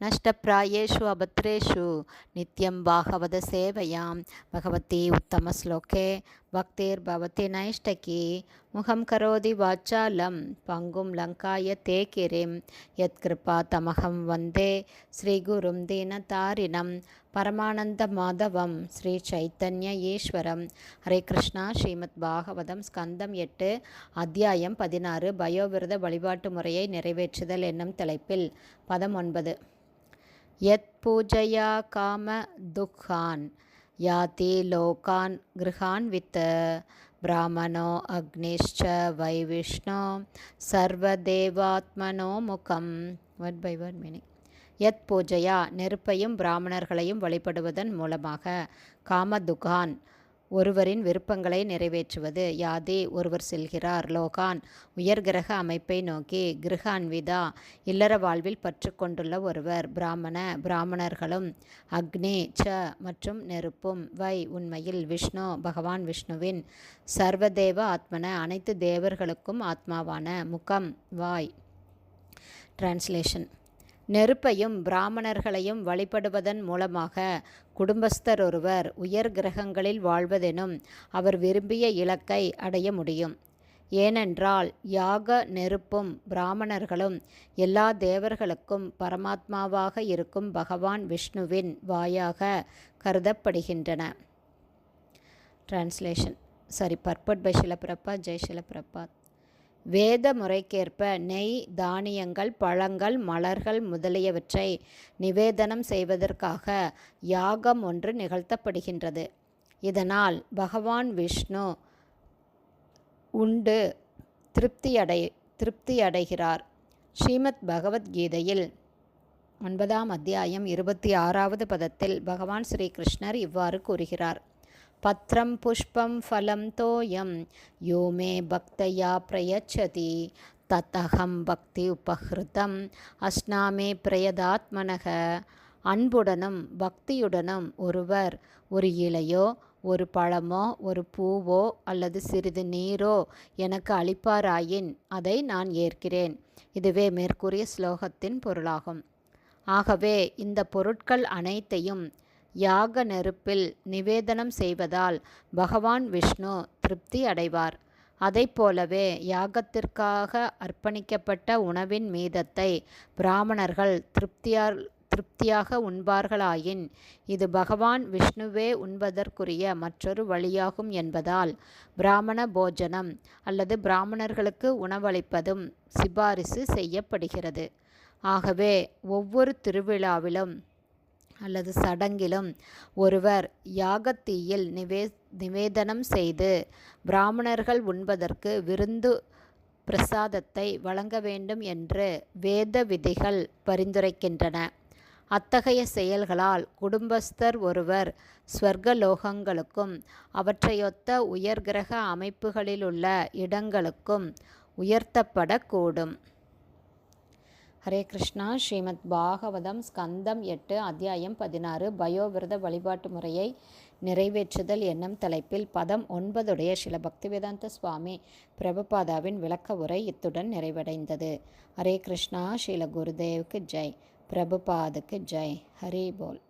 नष्टप्रायेषु अभद्रेषु नित्यं भागवतसेवयां भगवती उत्तमश्लोके भक्तिर्भवति नैष्टकी मुखं करोति वाचालं पङ्गुं लङ्काय ते किरिं यत्कृपा तमहं वन्दे श्रीगुरुं दीनतारिणं பரமானந்தமாதவம் ஸ்ரீ சைத்தன்ய ஈஸ்வரம் ஹரே கிருஷ்ணா ஸ்ரீமத் பாகவதம் ஸ்கந்தம் எட்டு அத்தியாயம் பதினாறு பயோவிரத வழிபாட்டு முறையை நிறைவேற்றுதல் என்னும் தலைப்பில் பதம் ஒன்பது யத் பூஜையா காம துக்கான் யாதி லோகான் கிருஹான் வித் பிராமணோ அக்னிஷ்ச வை விஷ்ணு சர்வதேவாத்மனோ முகம். வட் பை வட் மீனிங் யத் பூஜையா நெருப்பையும் பிராமணர்களையும் வழிபடுவதன் மூலமாக காமதுகான் ஒருவரின் விருப்பங்களை நிறைவேற்றுவது. யாதே ஒருவர் செல்கிறார். லோகான் உயர்கிரக அமைப்பை நோக்கி கிரகான்விதா இல்லற வாழ்வில் பற்று கொண்டுள்ள ஒருவர். பிராமண பிராமணர்களும் அக்னி ச மற்றும் நெருப்பும் வை உண்மையில் விஷ்ணு பகவான் விஷ்ணுவின் சர்வதேவ ஆத்மன அனைத்து தேவர்களுக்கும் ஆத்மாவான முகம் வாய். டிரான்ஸ்லேஷன் நெருப்பையும் பிராமணர்களையும் வழிபடுவதன் மூலமாக குடும்பஸ்தர் ஒருவர் உயர் கிரகங்களில் வாழ்வதெனும் அவர் விரும்பிய இலக்கை அடைய முடியும். ஏனென்றால் யாக நெருப்பும் பிராமணர்களும் எல்லா தேவர்களுக்கும் பரமாத்மாவாக இருக்கும் பகவான் விஷ்ணுவின் வாயாக கருதப்படுகின்றன. டிரான்ஸ்லேஷன் சாரி பர்பட் பை ஷிலப்பிரப்பா ஜெய் ஷிலப்பிரபாத் வேத முறைக்கேற்ப நெய் தானியங்கள் பழங்கள் மலர்கள் முதலியவற்றை நிவேதனம் செய்வதற்காக யாகம் ஒன்று நிகழ்த்தப்படுகின்றது. இதனால் பகவான் விஷ்ணு உண்டு திருப்தியடை திருப்தியடைகிறார். ஸ்ரீமத் பகவத்கீதையில் ஒன்பதாம் அத்தியாயம் இருபத்தி ஆறாவது பதத்தில் பகவான் ஸ்ரீகிருஷ்ணர் இவ்வாறு கூறுகிறார். பத்திரம் புஷ்பம் ஃபலம் தோயம் யோ மே பக்தையா பிரயச்சதி தத்தகம் பக்தி உபஹிருதம் அஸ்னாமே பிரயதாத்மனக அன்புடனும் பக்தியுடனும் ஒருவர் ஒரு இலையோ ஒரு பழமோ ஒரு பூவோ அல்லது சிறிது நீரோ எனக்கு அளிப்பாராயின் அதை நான் ஏற்கிறேன். இதுவே மேற்கூறிய ஸ்லோகத்தின் பொருளாகும். ஆகவே இந்த பொருட்கள் அனைத்தையும் யாக நெருப்பில் நிவேதனம் செய்வதால் பகவான் விஷ்ணு திருப்தி அடைவார். அதை போலவே யாகத்திற்காக அர்ப்பணிக்கப்பட்ட உணவின் மீதத்தை பிராமணர்கள் திருப்தியார் திருப்தியாக உண்பார்களாயின் இது பகவான் விஷ்ணுவே உண்பதற்குரிய மற்றொரு வழியாகும் என்பதால் பிராமண போஜனம் அல்லது பிராமணர்களுக்கு உணவளிப்பதும் சிபாரிசு செய்யப்படுகிறது. ஆகவே ஒவ்வொரு திருவிழாவிலும் அல்லது சடங்கிலும் ஒருவர் யாகத்தீயில் நிவே நிவேதனம் செய்து பிராமணர்கள் உண்பதற்கு விருந்து பிரசாதத்தை வழங்க வேண்டும் என்று வேத விதிகள் பரிந்துரைக்கின்றன. அத்தகைய செயல்களால் குடும்பஸ்தர் ஒருவர் ஸ்வர்கலோகங்களுக்கும் அவற்றையொத்த உயர்கிரக அமைப்புகளிலுள்ள இடங்களுக்கும் உயர்த்தப்படக்கூடும். ஹரே கிருஷ்ணா. ஸ்ரீமத் பாகவதம் ஸ்கந்தம் எட்டு அத்தியாயம் பதினாறு. பயோவிரத வழிபாட்டு முறையை நிறைவேற்றுதல் என்னும் தலைப்பில் பதம் ஒன்பதுடைய சில பக்திவேதாந்த சுவாமி பிரபுபாதாவின் விளக்க உரை இத்துடன் நிறைவடைந்தது. ஹரே கிருஷ்ணா. ஸ்ரீல குருதேவுக்கு ஜெய். பிரபுபாதுக்கு ஜெய். ஹரி போல்.